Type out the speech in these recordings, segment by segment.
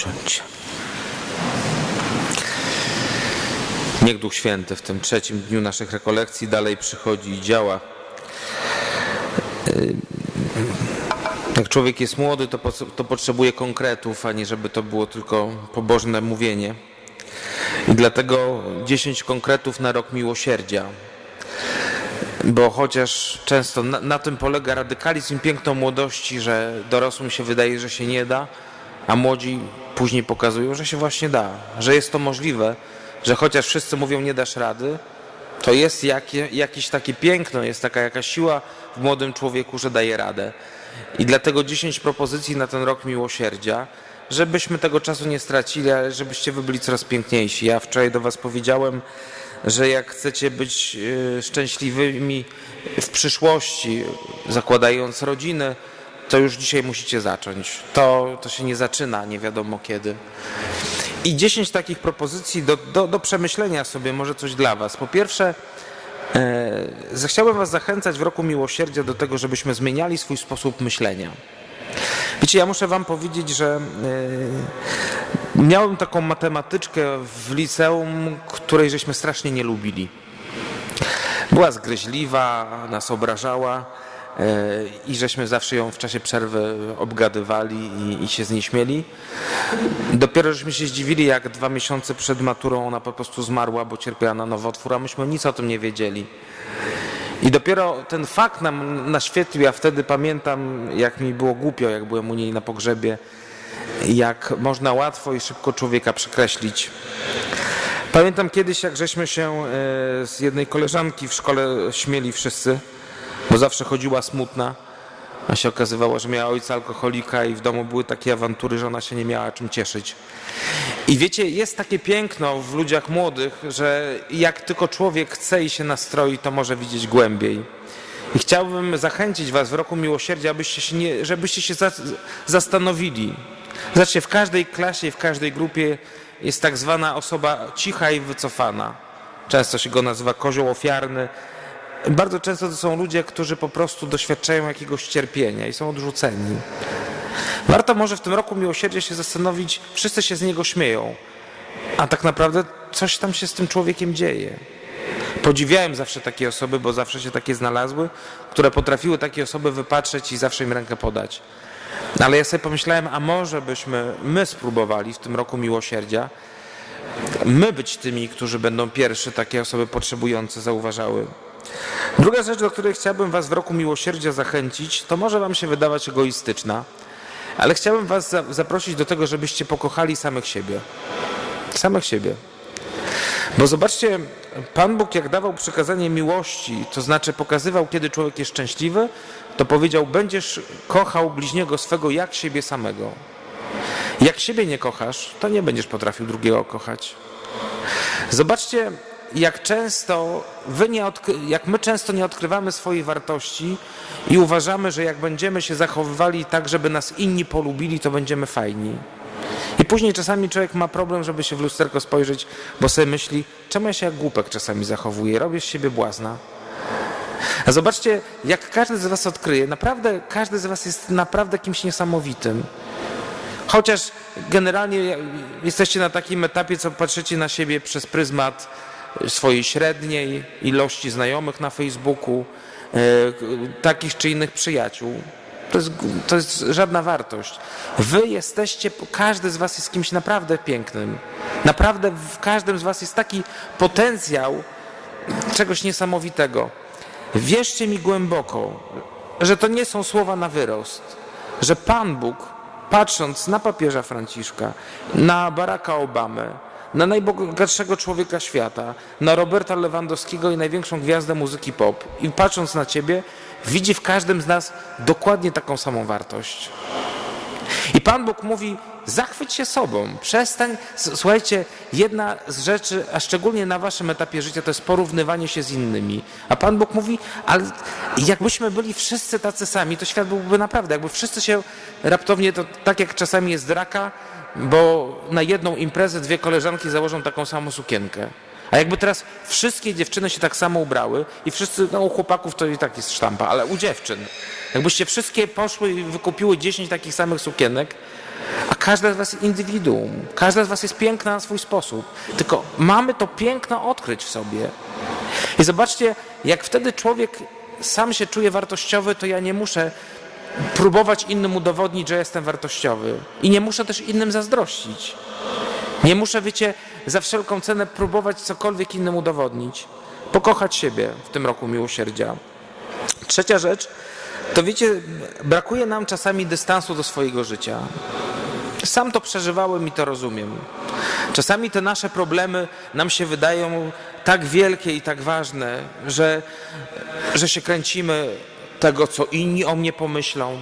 Siądźcie. Niech Duch Święty w tym trzecim dniu naszych rekolekcji dalej przychodzi i działa. Yy, Jak człowiek jest młody, to, to potrzebuje konkretów, a nie żeby to było tylko pobożne mówienie. I dlatego 10 konkretów na rok miłosierdzia. Bo chociaż często na, na tym polega radykalizm i piękno młodości, że dorosłym się wydaje, że się nie da, a młodzi później pokazują, że się właśnie da, że jest to możliwe, że chociaż wszyscy mówią nie dasz rady, to jest jakie, jakieś takie piękno, jest taka jakaś siła w młodym człowieku, że daje radę. I dlatego 10 propozycji na ten rok miłosierdzia, żebyśmy tego czasu nie stracili, ale żebyście wy byli coraz piękniejsi. Ja wczoraj do was powiedziałem, że jak chcecie być y, szczęśliwymi w przyszłości, zakładając rodziny, to już dzisiaj musicie zacząć. To, to się nie zaczyna nie wiadomo kiedy. I 10 takich propozycji do, do, do przemyślenia sobie, może coś dla Was. Po pierwsze, e, chciałbym Was zachęcać w roku miłosierdzia do tego, żebyśmy zmieniali swój sposób myślenia. Wiecie, ja muszę Wam powiedzieć, że e, miałem taką matematyczkę w liceum, której żeśmy strasznie nie lubili. Była zgryźliwa, nas obrażała i żeśmy zawsze ją w czasie przerwy obgadywali i, i się z niej śmieli. Dopiero żeśmy się zdziwili, jak dwa miesiące przed maturą ona po prostu zmarła, bo cierpiała na nowotwór, a myśmy nic o tym nie wiedzieli. I dopiero ten fakt nam naświetlił, ja wtedy pamiętam, jak mi było głupio, jak byłem u niej na pogrzebie, jak można łatwo i szybko człowieka przekreślić. Pamiętam kiedyś, jak żeśmy się e, z jednej koleżanki w szkole śmieli wszyscy, bo zawsze chodziła smutna, a się okazywało, że miała ojca alkoholika i w domu były takie awantury, że ona się nie miała czym cieszyć. I wiecie, jest takie piękno w ludziach młodych, że jak tylko człowiek chce i się nastroi, to może widzieć głębiej. I chciałbym zachęcić Was w roku miłosierdzia, abyście się nie, żebyście się za, zastanowili. Zobaczcie, w każdej klasie i w każdej grupie jest tak zwana osoba cicha i wycofana. Często się go nazywa kozioł ofiarny. Bardzo często to są ludzie, którzy po prostu doświadczają jakiegoś cierpienia i są odrzuceni. Warto może w tym roku miłosierdzia się zastanowić, wszyscy się z niego śmieją, a tak naprawdę coś tam się z tym człowiekiem dzieje. Podziwiałem zawsze takie osoby, bo zawsze się takie znalazły, które potrafiły takie osoby wypatrzeć i zawsze im rękę podać. Ale ja sobie pomyślałem, a może byśmy my spróbowali w tym roku miłosierdzia, my być tymi, którzy będą pierwszy takie osoby potrzebujące zauważały. Druga rzecz, do której chciałbym Was w roku miłosierdzia zachęcić, to może Wam się wydawać egoistyczna, ale chciałbym Was za- zaprosić do tego, żebyście pokochali samych siebie. Samych siebie. Bo zobaczcie, Pan Bóg jak dawał przykazanie miłości, to znaczy pokazywał, kiedy człowiek jest szczęśliwy, to powiedział, będziesz kochał bliźniego swego jak siebie samego. Jak siebie nie kochasz, to nie będziesz potrafił drugiego kochać. Zobaczcie, jak często wy nie jak my często nie odkrywamy swojej wartości i uważamy, że jak będziemy się zachowywali tak, żeby nas inni polubili, to będziemy fajni. I później czasami człowiek ma problem, żeby się w lusterko spojrzeć, bo sobie myśli, czemu ja się jak głupek czasami zachowuję, robię z siebie błazna. A zobaczcie, jak każdy z was odkryje, naprawdę każdy z was jest naprawdę kimś niesamowitym. Chociaż generalnie jesteście na takim etapie, co patrzycie na siebie przez pryzmat swojej średniej ilości znajomych na Facebooku, e, takich czy innych przyjaciół. To jest, to jest żadna wartość. Wy jesteście, każdy z was jest kimś naprawdę pięknym. Naprawdę w każdym z was jest taki potencjał czegoś niesamowitego. Wierzcie mi głęboko, że to nie są słowa na wyrost, że Pan Bóg, patrząc na papieża Franciszka, na Baracka Obamę, na najbogatszego człowieka świata, na Roberta Lewandowskiego i największą gwiazdę muzyki pop, i patrząc na ciebie, widzi w każdym z nas dokładnie taką samą wartość. I Pan Bóg mówi: zachwyć się sobą, przestań. Słuchajcie, jedna z rzeczy, a szczególnie na waszym etapie życia, to jest porównywanie się z innymi. A Pan Bóg mówi: ale jakbyśmy byli wszyscy tacy sami, to świat byłby naprawdę, jakby wszyscy się raptownie, to tak jak czasami jest draka, bo na jedną imprezę dwie koleżanki założą taką samą sukienkę. A jakby teraz wszystkie dziewczyny się tak samo ubrały i wszyscy, no u chłopaków to i tak jest sztampa, ale u dziewczyn. Jakbyście wszystkie poszły i wykupiły 10 takich samych sukienek, A każda z was jest indywiduum. Każda z was jest piękna na swój sposób. Tylko mamy to piękno odkryć w sobie. I zobaczcie, jak wtedy człowiek sam się czuje wartościowy, to ja nie muszę próbować innym udowodnić, że jestem wartościowy. I nie muszę też innym zazdrościć. Nie muszę, wiecie, za wszelką cenę próbować cokolwiek innym udowodnić. Pokochać siebie w tym roku miłosierdzia. Trzecia rzecz, to wiecie, brakuje nam czasami dystansu do swojego życia. Sam to przeżywałem i to rozumiem. Czasami te nasze problemy nam się wydają tak wielkie i tak ważne, że, że się kręcimy tego, co inni o mnie pomyślą.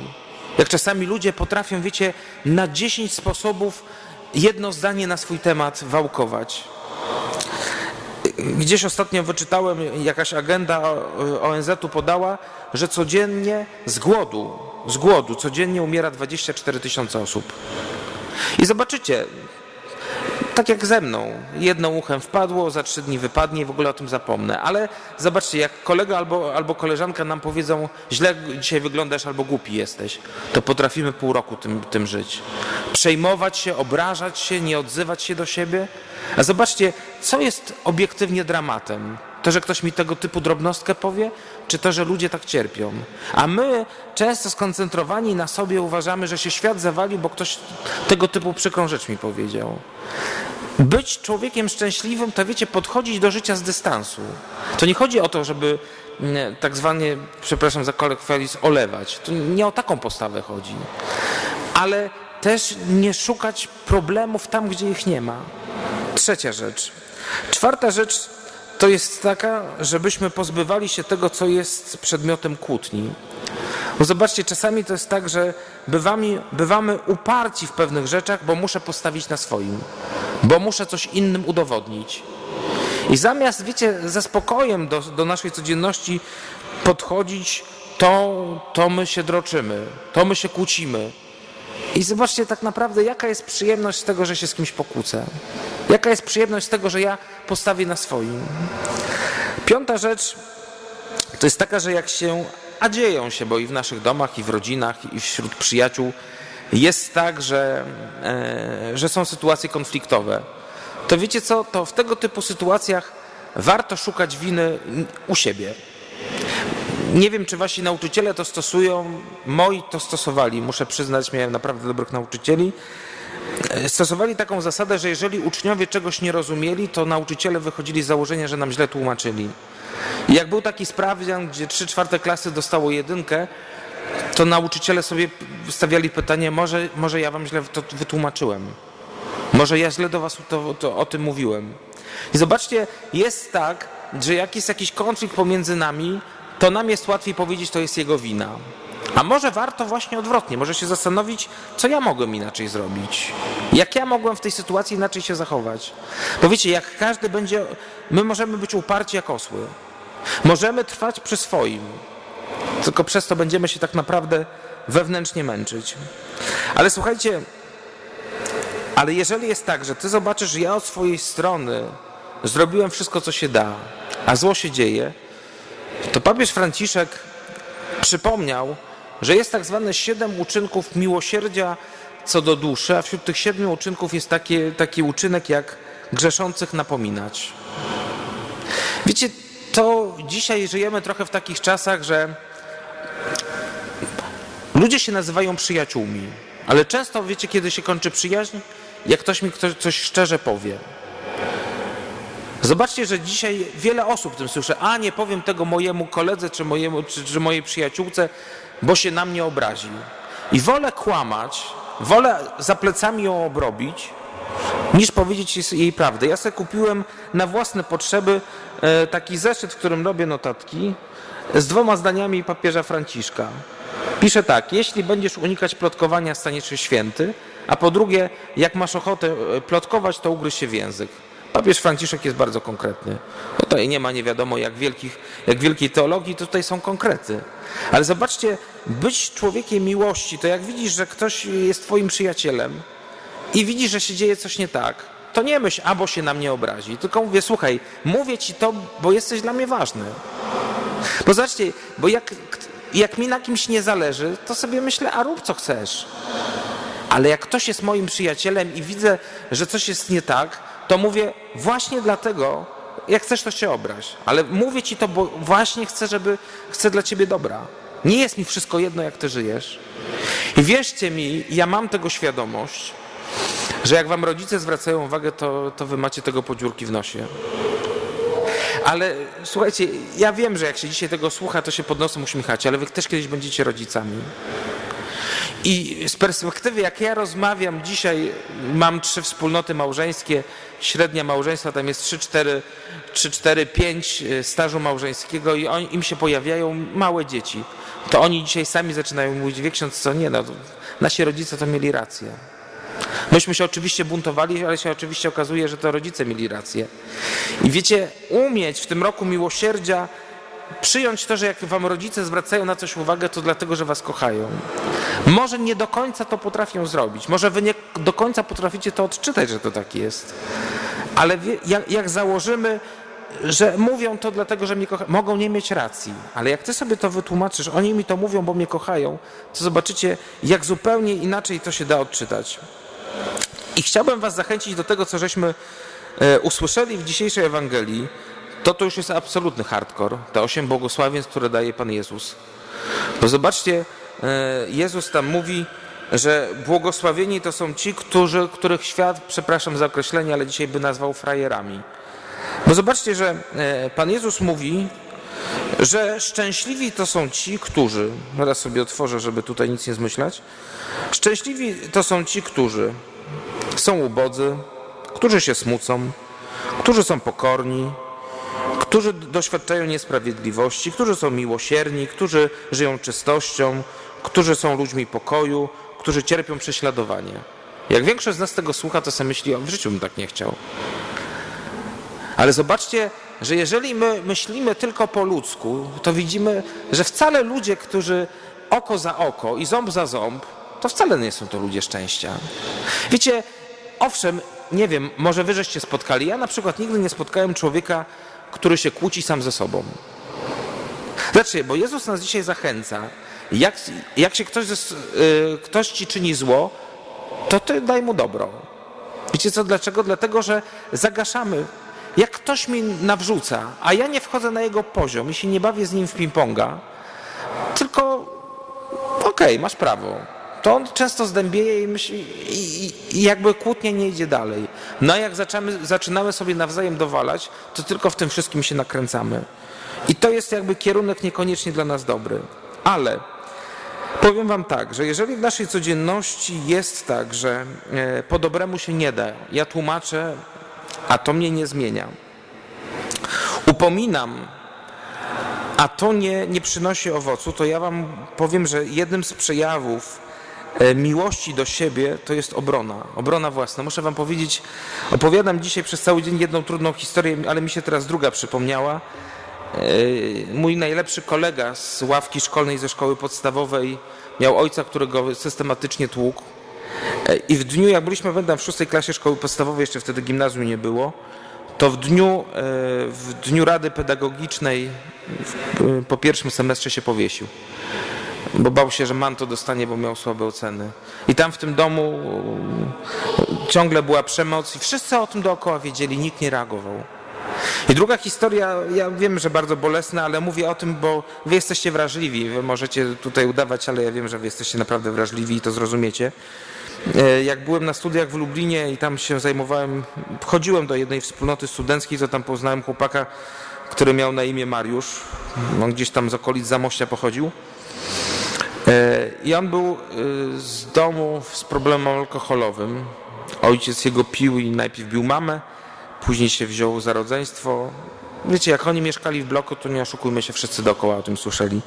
Jak czasami ludzie potrafią, wiecie, na 10 sposobów jedno zdanie na swój temat wałkować. Gdzieś ostatnio wyczytałem, jakaś agenda ONZ-u podała, że codziennie z głodu, z głodu codziennie umiera 24 tysiące osób. I zobaczycie, tak jak ze mną, jedno uchem wpadło, za trzy dni wypadnie i w ogóle o tym zapomnę. Ale zobaczcie, jak kolega albo, albo koleżanka nam powiedzą, źle dzisiaj wyglądasz albo głupi jesteś, to potrafimy pół roku tym, tym żyć. Przejmować się, obrażać się, nie odzywać się do siebie. A zobaczcie, co jest obiektywnie dramatem? To, że ktoś mi tego typu drobnostkę powie, czy to, że ludzie tak cierpią? A my często skoncentrowani na sobie uważamy, że się świat zawalił, bo ktoś tego typu przykrą rzecz mi powiedział. Być człowiekiem szczęśliwym, to wiecie, podchodzić do życia z dystansu. To nie chodzi o to, żeby mm, tak zwanie, przepraszam za kolekwializm, olewać. To nie o taką postawę chodzi. Ale też nie szukać problemów tam, gdzie ich nie ma. Trzecia rzecz. Czwarta rzecz to jest taka, żebyśmy pozbywali się tego, co jest przedmiotem kłótni. Bo zobaczcie, czasami to jest tak, że bywamy, bywamy uparci w pewnych rzeczach, bo muszę postawić na swoim, bo muszę coś innym udowodnić. I zamiast, wiecie, ze spokojem do, do naszej codzienności podchodzić, to, to my się droczymy, to my się kłócimy. I zobaczcie tak naprawdę, jaka jest przyjemność z tego, że się z kimś pokłócę. Jaka jest przyjemność z tego, że ja postawię na swoim. Piąta rzecz to jest taka, że jak się, a dzieją się, bo i w naszych domach, i w rodzinach, i wśród przyjaciół jest tak, że, e, że są sytuacje konfliktowe. To wiecie co, to w tego typu sytuacjach warto szukać winy u siebie. Nie wiem, czy wasi nauczyciele to stosują. Moi to stosowali. Muszę przyznać, miałem naprawdę dobrych nauczycieli. E, Stosowali taką zasadę, że jeżeli uczniowie czegoś nie rozumieli, to nauczyciele wychodzili z założenia, że nam źle tłumaczyli. I jak był taki sprawdzian, gdzie 3 czwarte klasy dostało jedynkę, to nauczyciele sobie stawiali pytanie, może, może ja wam źle to wytłumaczyłem. Może ja źle do was to, to o tym mówiłem. I zobaczcie, jest tak, że jak jest jakiś konflikt pomiędzy nami, to nam jest łatwiej powiedzieć, to jest jego wina. A może warto właśnie odwrotnie, może się zastanowić, co ja mogłem inaczej zrobić. Jak ja mogłem w tej sytuacji inaczej się zachować. Bo wiecie, jak każdy będzie, my możemy być uparci jak osły. Możemy trwać przy swoim. Tylko przez to będziemy się tak naprawdę wewnętrznie męczyć. Ale słuchajcie, ale jeżeli jest tak, że ty zobaczysz, że ja od swojej strony zrobiłem wszystko, co się da, a zło się dzieje, to papież Franciszek przypomniał, że jest tak zwane siedem uczynków miłosierdzia co do duszy, a wśród tych siedmiu uczynków jest taki, taki uczynek jak grzeszących napominać. Wiecie, to dzisiaj żyjemy trochę w takich czasach, że ludzie się nazywają przyjaciółmi, ale często wiecie, kiedy się kończy przyjaźń? Jak ktoś mi coś szczerze powie. Zobaczcie, że dzisiaj wiele osób tym słyszę, a nie powiem tego mojemu koledze czy, mojemu, czy, czy mojej przyjaciółce, bo się na mnie obrazi. I wolę kłamać, wolę za plecami ją obrobić, niż powiedzieć jej- prawdę. Ja sobie kupiłem na własne potrzeby e, taki zeszyt, w którym robię notatki z dwoma zdaniami papieża Franciszka. Pisze tak, jeśli będziesz unikać plotkowania, staniesz się święty, a po drugie, jak masz ochotę e, plotkować, to ugryź się w język. Papież Franciszek jest bardzo konkretny. Tutaj nie ma nie wiadomo jak, wielkich, jak wielkiej teologii, tutaj są konkrety. Ale zobaczcie, być człowiekiem miłości, to jak widzisz, że ktoś jest twoim przyjacielem i widzisz, że się dzieje coś nie tak, to nie myśl, albo się na mnie obrazi, tylko mówię, słuchaj, mówię ci to, bo jesteś dla mnie ważny. Bo zobaczcie, bo jak, jak mi na kimś nie zależy, to sobie myślę, a rób co chcesz. Ale jak ktoś jest moim przyjacielem i widzę, że coś jest nie tak, to mówię właśnie dlatego, jak chcesz, to się obraź. Ale mówię ci to, bo właśnie chcę, żeby chcę dla ciebie dobra. Nie jest mi wszystko jedno, jak ty żyjesz. I wierzcie mi, ja mam tego świadomość, że jak wam rodzice zwracają uwagę, to, to wy macie tego podziurki w nosie. Ale słuchajcie, ja wiem, że jak się dzisiaj tego słucha, to się pod nosem uśmiechacie, ale wy też kiedyś będziecie rodzicami. I z perspektywy, jak ja rozmawiam dzisiaj, mam trzy wspólnoty małżeńskie, średnia małżeństwa tam jest 3, 4, 3, 4 5 stażu małżeńskiego i on, im się pojawiają małe dzieci. To oni dzisiaj sami zaczynają mówić, wie ksiądz co, nie no, nasi rodzice to mieli rację. Myśmy się oczywiście buntowali, ale się oczywiście okazuje, że to rodzice mieli rację. I wiecie, umieć w tym roku miłosierdzia przyjąć to, że jak wam rodzice zwracają na coś uwagę, to dlatego, że was kochają. Może nie do końca to potrafią zrobić, może wy nie do końca potraficie to odczytać, że to tak jest. Ale wie, jak, jak założymy, że mówią to dlatego, że mnie kochają, mogą nie mieć racji, ale jak ty sobie to wytłumaczysz, oni mi to mówią, bo mnie kochają, to zobaczycie, jak zupełnie inaczej to się da odczytać. I chciałbym was zachęcić do tego, co żeśmy e, usłyszeli w dzisiejszej Ewangelii, to to już jest absolutny hardcore, te osiem błogosławieństw, które daje Pan Jezus. Bo zobaczcie, e, Jezus tam mówi, że błogosławieni to są ci, którzy, których świat, przepraszam za określenie, ale dzisiaj by nazwał frajerami. Bo zobaczcie, że e, Pan Jezus mówi, że szczęśliwi to są ci, którzy, teraz sobie otworzę, żeby tutaj nic nie zmyślać, szczęśliwi to są ci, którzy są ubodzy, którzy się smucą, którzy są pokorni, którzy doświadczają niesprawiedliwości, którzy są miłosierni, którzy żyją czystością, którzy są ludźmi pokoju, którzy cierpią prześladowanie. Jak większość z nas tego słucha, to sobie myśli, o w życiu bym tak nie chciał. Ale zobaczcie, że jeżeli my myślimy tylko po ludzku, to widzimy, że wcale ludzie, którzy oko za oko i ząb za ząb, to wcale nie są to ludzie szczęścia. Wiecie, owszem, nie wiem, może wy żeście spotkali. Ja na przykład nigdy nie spotkałem człowieka, który się kłóci sam ze sobą. Znaczy, bo Jezus nas dzisiaj zachęca. Jak, jak się ktoś, y, ktoś ci czyni zło, to ty daj mu dobro. Wiecie co, dlaczego? Dlatego, że zagaszamy. Jak ktoś mi nawrzuca, a ja nie wchodzę na jego poziom i się nie bawię z nim w ping-ponga, tylko okej, masz prawo. To on często zdębieje i, myśli, i, i jakby kłótnia nie idzie dalej. No a jak zaczynamy, zaczynamy sobie nawzajem dowalać, to tylko w tym wszystkim się nakręcamy. I to jest jakby kierunek niekoniecznie dla nas dobry. Ale powiem wam tak, że jeżeli w naszej codzienności jest tak, że e, po dobremu się nie da, ja tłumaczę, a to mnie nie zmienia. Upominam, a to nie, nie przynosi owocu, to ja wam powiem, że jednym z przejawów miłości do siebie to jest obrona, obrona własna. Muszę wam powiedzieć, opowiadam dzisiaj przez cały dzień jedną trudną historię, ale mi się teraz druga przypomniała. E, Mój najlepszy kolega z ławki szkolnej ze szkoły podstawowej miał ojca, którego systematycznie tłukł. E, I w dniu, jak byliśmy pamiętam, w szóstej klasie szkoły podstawowej, jeszcze wtedy gimnazjum nie było, to w dniu, e, w dniu Rady Pedagogicznej po pierwszym semestrze się powiesił. Bo bał się, że manto dostanie, bo miał słabe oceny. I tam w tym domu e, ciągle była przemoc i wszyscy o tym dookoła wiedzieli, nikt nie reagował. I druga historia, ja wiem, że bardzo bolesna, ale mówię o tym, bo wy jesteście wrażliwi. Wy możecie tutaj udawać, ale ja wiem, że wy jesteście naprawdę wrażliwi i to zrozumiecie. E, Jak byłem na studiach w Lublinie i tam się zajmowałem, wchodziłem do jednej wspólnoty studenckiej, to tam poznałem chłopaka, który miał na imię Mariusz. On gdzieś tam z okolic Zamościa pochodził. E, on był e, z domu z problemem alkoholowym. Ojciec jego pił i najpierw bił mamę, później się wziął za rodzeństwo. Wiecie, jak oni mieszkali w bloku, to nie oszukujmy się, wszyscy dookoła o tym słyszeli.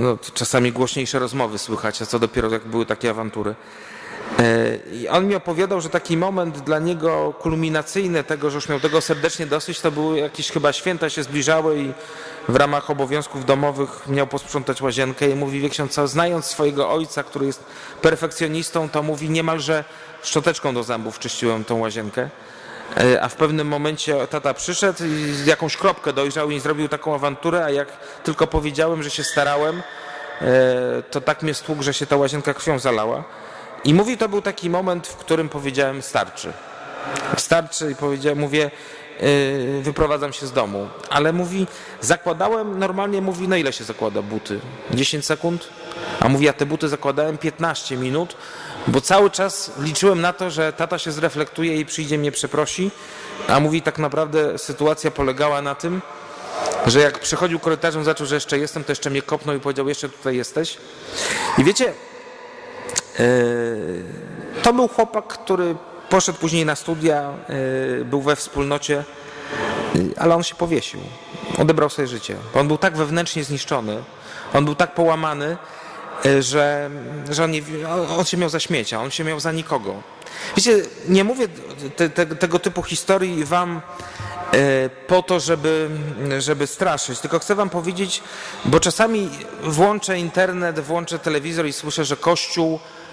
No, czasami głośniejsze rozmowy słychać, a co dopiero jak były takie awantury. E, I on mi opowiadał, że taki moment dla niego kulminacyjny tego, że już miał tego serdecznie dosyć, to były jakieś chyba święta się zbliżały i w ramach obowiązków domowych miał posprzątać łazienkę i mówi, wie ksiądz, co, znając swojego ojca, który jest perfekcjonistą, to mówi niemalże szczoteczką do zębów czyściłem tą łazienkę. E, A w pewnym momencie tata przyszedł i jakąś kropkę dojrzał i zrobił taką awanturę, a jak tylko powiedziałem, że się starałem, e, to tak mnie stłukł, że się ta łazienka krwią zalała. I mówi, to był taki moment, w którym powiedziałem starczy. Starczy i powiedziałem, mówię, yy, wyprowadzam się z domu. Ale mówi, zakładałem, normalnie mówi, na ile się zakłada buty? 10 sekund? A mówi, ja te buty zakładałem 15 minut, bo cały czas liczyłem na to, że tata się zreflektuje i przyjdzie mnie przeprosi. A mówi, tak naprawdę sytuacja polegała na tym, że jak przechodził korytarzem, zaczął, że jeszcze jestem, to jeszcze mnie kopnął i powiedział, jeszcze tutaj jesteś. I wiecie, to był chłopak, który poszedł później na studia, yy, był we wspólnocie, yy, ale on się powiesił. Odebrał sobie życie. On był tak wewnętrznie zniszczony, on był tak połamany, że, że on, nie, on się miał za śmiecia, on się miał za nikogo. Wiecie, nie mówię te, te, tego typu historii wam e, po to, żeby, żeby straszyć, tylko chcę wam powiedzieć, bo czasami włączę internet, włączę telewizor i słyszę, że Kościół e,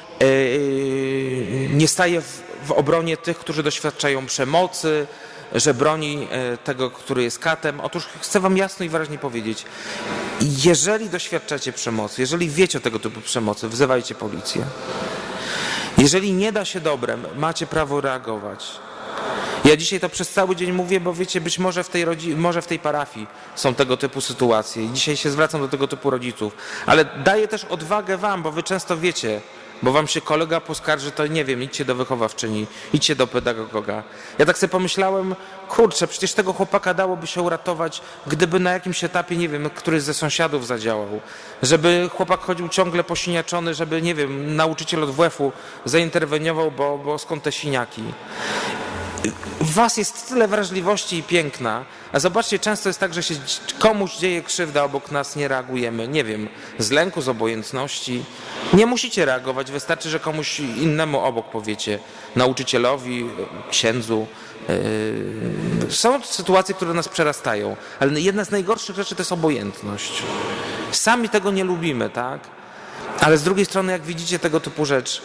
nie staje w, obronie tych, którzy doświadczają przemocy, że broni e, tego, który jest katem. Otóż chcę wam jasno i wyraźnie powiedzieć, jeżeli doświadczacie przemocy, jeżeli wiecie o tego typu przemocy, wzywajcie policję. Jeżeli nie da się dobrem, macie prawo reagować. Ja dzisiaj to przez cały dzień mówię, bo wiecie, być może w tej, rodzi- może w tej parafii są tego typu sytuacje. Dzisiaj się zwracam do tego typu rodziców. Ale daję też odwagę wam, bo wy często wiecie, bo wam się kolega poskarży, to nie wiem, idźcie do wychowawczyni, idźcie do pedagoga. Ja tak sobie pomyślałem, kurczę, przecież tego chłopaka dałoby się uratować, gdyby na jakimś etapie, nie wiem, któryś ze sąsiadów zadziałał. Żeby chłopak chodził ciągle posiniaczony, żeby, nie wiem, nauczyciel od WF-u zainterweniował, bo, bo skąd te siniaki. W was jest tyle wrażliwości i piękna, a zobaczcie, często jest tak, że się komuś dzieje krzywda, obok nas nie reagujemy. Nie wiem, z lęku, z obojętności. Nie musicie reagować, wystarczy, że komuś innemu obok powiecie, nauczycielowi, księdzu. Yy, Są sytuacje, które nas przerastają, ale jedna z najgorszych rzeczy to jest obojętność. Sami tego nie lubimy, tak? Ale z drugiej strony, jak widzicie tego typu rzecz,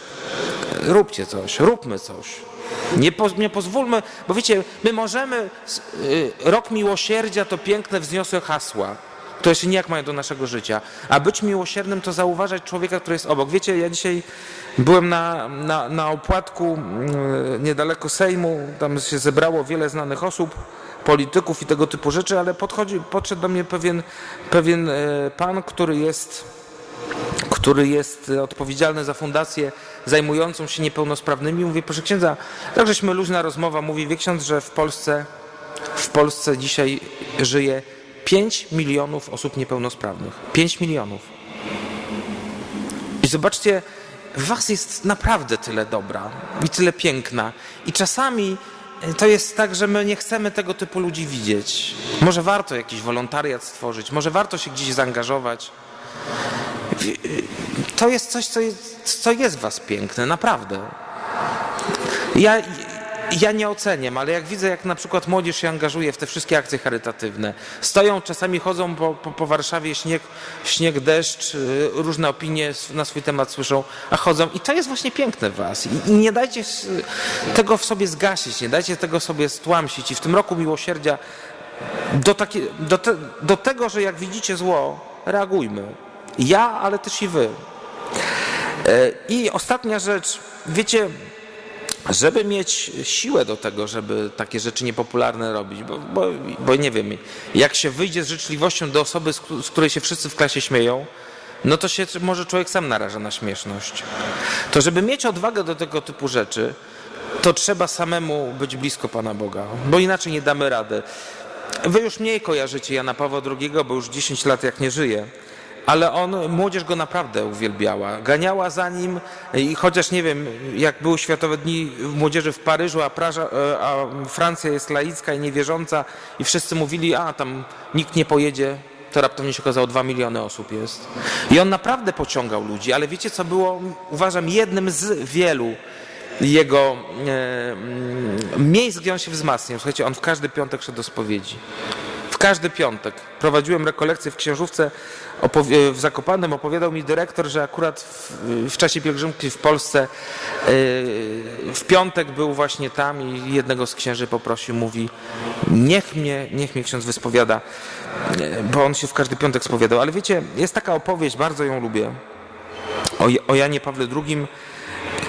róbcie coś, róbmy coś. Nie, po, nie pozwólmy, bo wiecie, my możemy, y, rok miłosierdzia to piękne, wzniosłe hasła, które się nijak mają do naszego życia, a być miłosiernym to zauważać człowieka, który jest obok. Wiecie, ja dzisiaj byłem na, na, na opłatku y, niedaleko Sejmu, tam się zebrało wiele znanych osób, polityków i tego typu rzeczy, ale podchodzi, podszedł do mnie pewien, pewien y, pan, który jest który jest e, odpowiedzialny za fundację zajmującą się niepełnosprawnymi. Mówię, proszę księdza, tak żeśmy luźna rozmowa, mówi, wie ksiądz, że w Polsce, w Polsce dzisiaj żyje 5 milionów osób niepełnosprawnych. 5 milionów. I zobaczcie, w was jest naprawdę tyle dobra i tyle piękna. I czasami e, to jest tak, że my nie chcemy tego typu ludzi widzieć. Może warto jakiś wolontariat stworzyć, może warto się gdzieś zaangażować. To jest coś, co jest, co jest w was piękne, naprawdę. Ja, ja nie oceniam, ale jak widzę, jak na przykład młodzież się angażuje w te wszystkie akcje charytatywne, stoją, czasami chodzą po, po, po Warszawie, śnieg, śnieg, deszcz, y, różne opinie na swój temat słyszą, a chodzą i to jest właśnie piękne w was. I, nie dajcie tego w sobie zgasić, nie dajcie tego sobie stłamsić i w tym roku miłosierdzia do, do, te, do tego, że jak widzicie zło, reagujmy. Ja, ale też i wy. E, I ostatnia rzecz, wiecie, żeby mieć siłę do tego, żeby takie rzeczy niepopularne robić, bo, bo, bo nie wiem, jak się wyjdzie z życzliwością do osoby, z, któ- z której się wszyscy w klasie śmieją, no to się może człowiek sam naraża na śmieszność. To żeby mieć odwagę do tego typu rzeczy, to trzeba samemu być blisko Pana Boga, bo inaczej nie damy rady. Wy już mniej kojarzycie Jana Pawła II, bo już 10 lat jak nie żyje. Ale on, młodzież go naprawdę uwielbiała. Ganiała za nim i chociaż nie wiem, jak były Światowe Dni Młodzieży w Paryżu, a, Praża, e, a Francja jest laicka i niewierząca i wszyscy mówili, a tam nikt nie pojedzie, to raptownie się okazało, dwa miliony osób jest. I on naprawdę pociągał ludzi, ale wiecie co było, uważam, jednym z wielu jego e, miejsc, gdzie on się wzmacniał. Słuchajcie, on w każdy piątek szedł do spowiedzi. W każdy piątek. Prowadziłem rekolekcję w księżówce opowie- w Zakopanem. Opowiadał mi dyrektor, że akurat w, w czasie pielgrzymki w Polsce yy, w piątek był właśnie tam i jednego z księży poprosił, mówi niech mnie, niech mnie ksiądz wyspowiada, yy, bo on się w każdy piątek spowiadał. Ale wiecie, jest taka opowieść, bardzo ją lubię, o, o Janie Pawle II,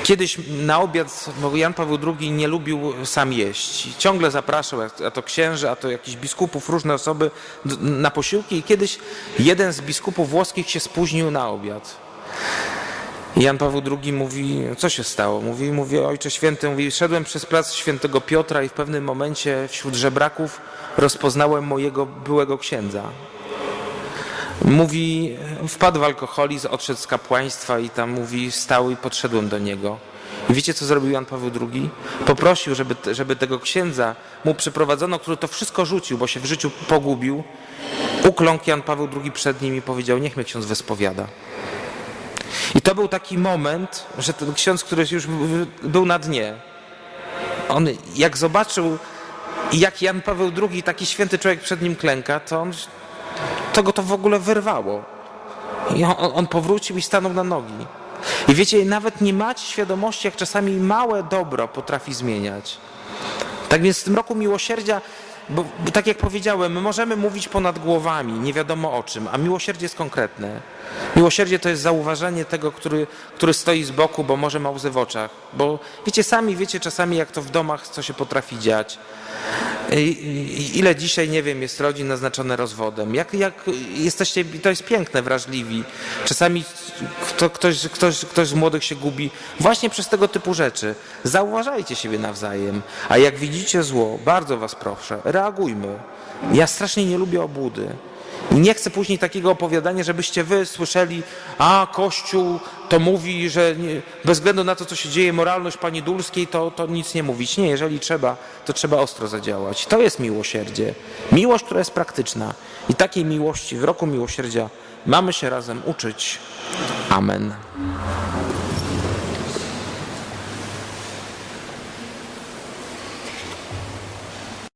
Kiedyś na obiad, Jan Paweł II nie lubił sam jeść. Ciągle zapraszał, a to księży, a to jakichś biskupów, różne osoby na posiłki i kiedyś jeden z biskupów włoskich się spóźnił na obiad. Jan Paweł II mówi, co się stało? Mówi, mówi Ojcze Święty, mówi, szedłem przez plac świętego Piotra i w pewnym momencie wśród żebraków rozpoznałem mojego byłego księdza. Mówi, wpadł w alkoholizm, odszedł z kapłaństwa i tam mówi, stał i podszedłem do niego. I wiecie, co zrobił Jan Paweł II? Poprosił, żeby, żeby tego księdza mu przyprowadzono, który to wszystko rzucił, bo się w życiu pogubił. Ukląkł Jan Paweł II przed nim i powiedział, niech mnie ksiądz wyspowiada. I to był taki moment, że ten ksiądz, który już był- na dnie, on jak zobaczył, jak Jan Paweł II, taki święty człowiek przed nim klęka, to on to go to w ogóle wyrwało. I on, on powrócił i stanął na nogi. I wiecie, nawet nie macie świadomości, jak czasami małe dobro potrafi zmieniać. Tak więc w tym roku miłosierdzia, bo, bo tak jak powiedziałem, my możemy mówić ponad głowami, nie wiadomo o czym, a miłosierdzie jest konkretne. Miłosierdzie to jest zauważenie tego, który, który stoi z boku, bo może ma łzy w oczach. Bo wiecie, sami wiecie czasami, jak to w domach, co się potrafi dziać. Ile dzisiaj, nie wiem, jest rodzin naznaczone rozwodem. Jak, jak jesteście, to jest piękne, wrażliwi. Czasami kto, ktoś, ktoś, ktoś z młodych się gubi właśnie przez tego typu rzeczy. Zauważajcie siebie nawzajem. A jak widzicie zło, bardzo was proszę, reagujmy. Ja strasznie nie lubię obłudy. I nie chcę później takiego opowiadania, żebyście wy słyszeli, a Kościół to mówi, że nie, bez względu na to, co się dzieje, moralność pani Dulskiej, to, to nic nie mówić. Nie, jeżeli trzeba, to trzeba ostro zadziałać. To jest miłosierdzie. Miłość, która jest praktyczna. I takiej miłości w roku miłosierdzia mamy się razem uczyć. Amen.